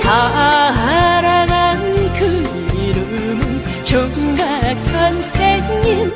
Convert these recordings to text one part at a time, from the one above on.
사랑한 그 이름은 종각 선생님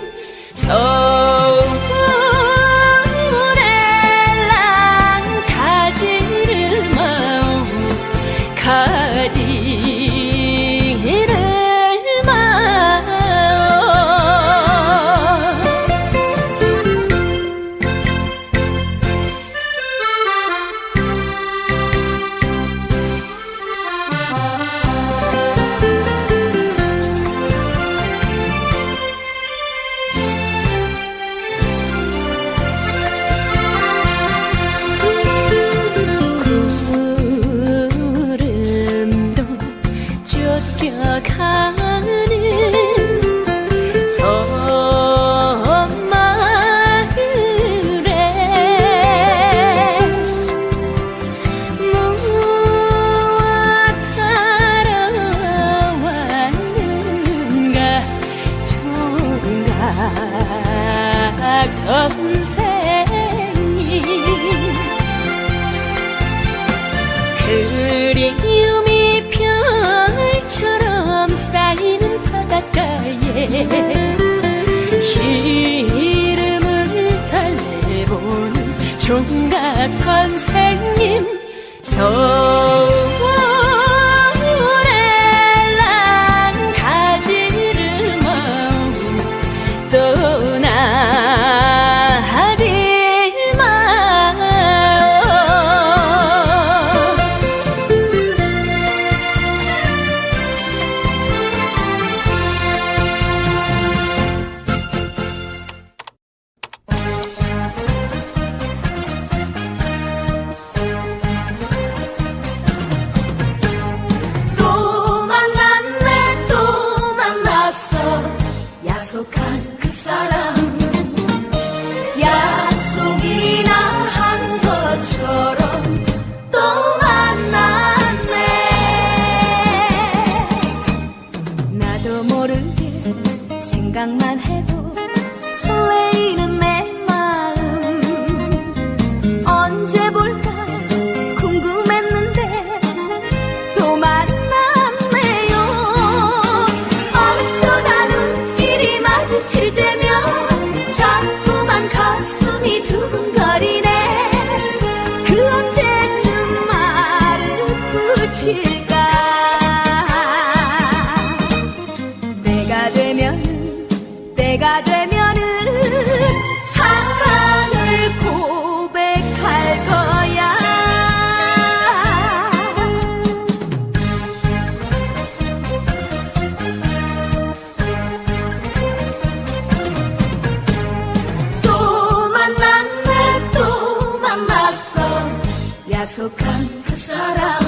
총각 선생님 저 생각만 해도 설레이는 내 마음. 언제 볼까 궁금했는데 또 만났네요. 어쩌다 눈길이 마주칠 때면 자꾸만 가슴이 두근거리네. 그 언제쯤 말을 붙일 되면은 사랑을 고백할 거야. 또 만났네 또 만났어. 약속한 그 사람.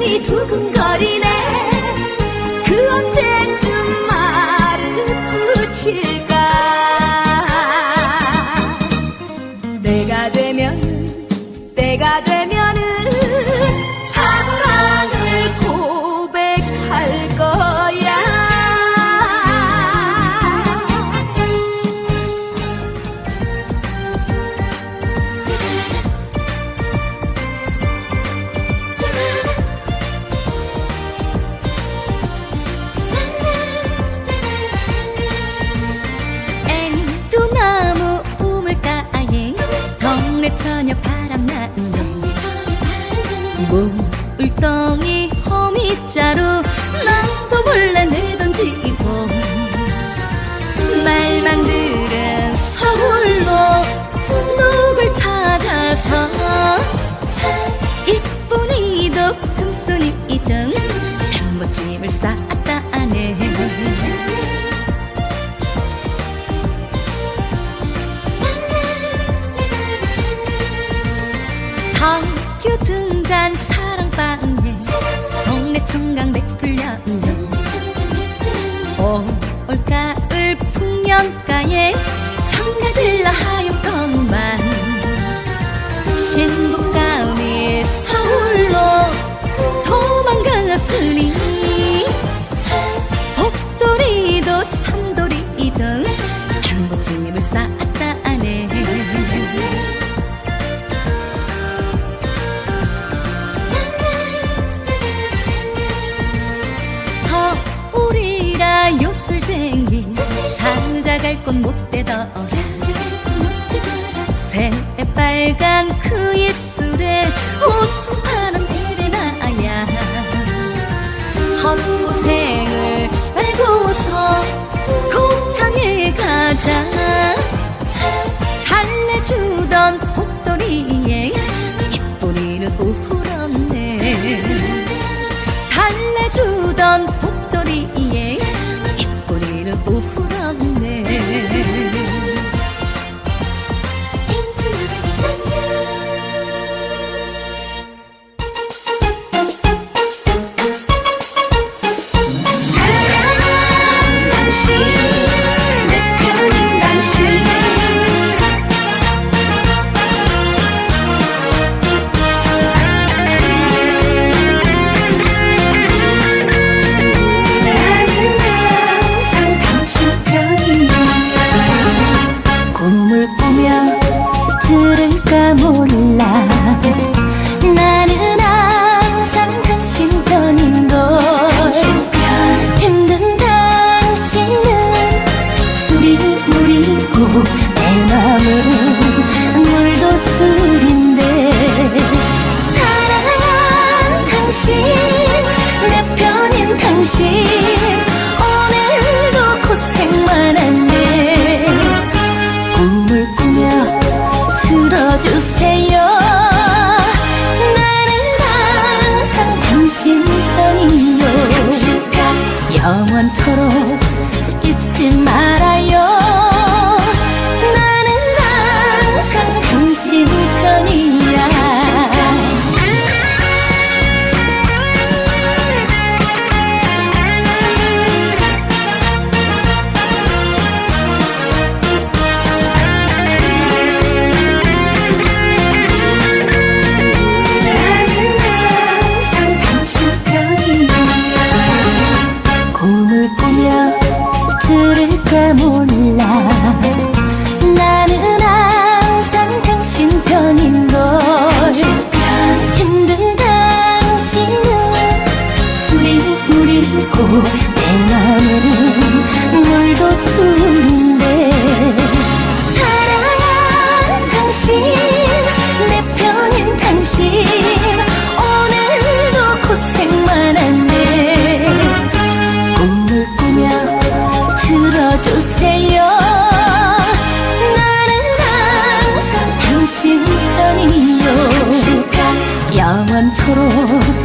마음이 두근거리네 보고 울덩이 허미자루 나도 몰래 내던지고 날 만드는 서울로 누굴 찾아서 청강 백불 헛고생을 알고서 고향에 가자. 달래주던 복돌이에 기쁜이는 오풀었네. 달래주던 들을까 몰라. 나는 영원토록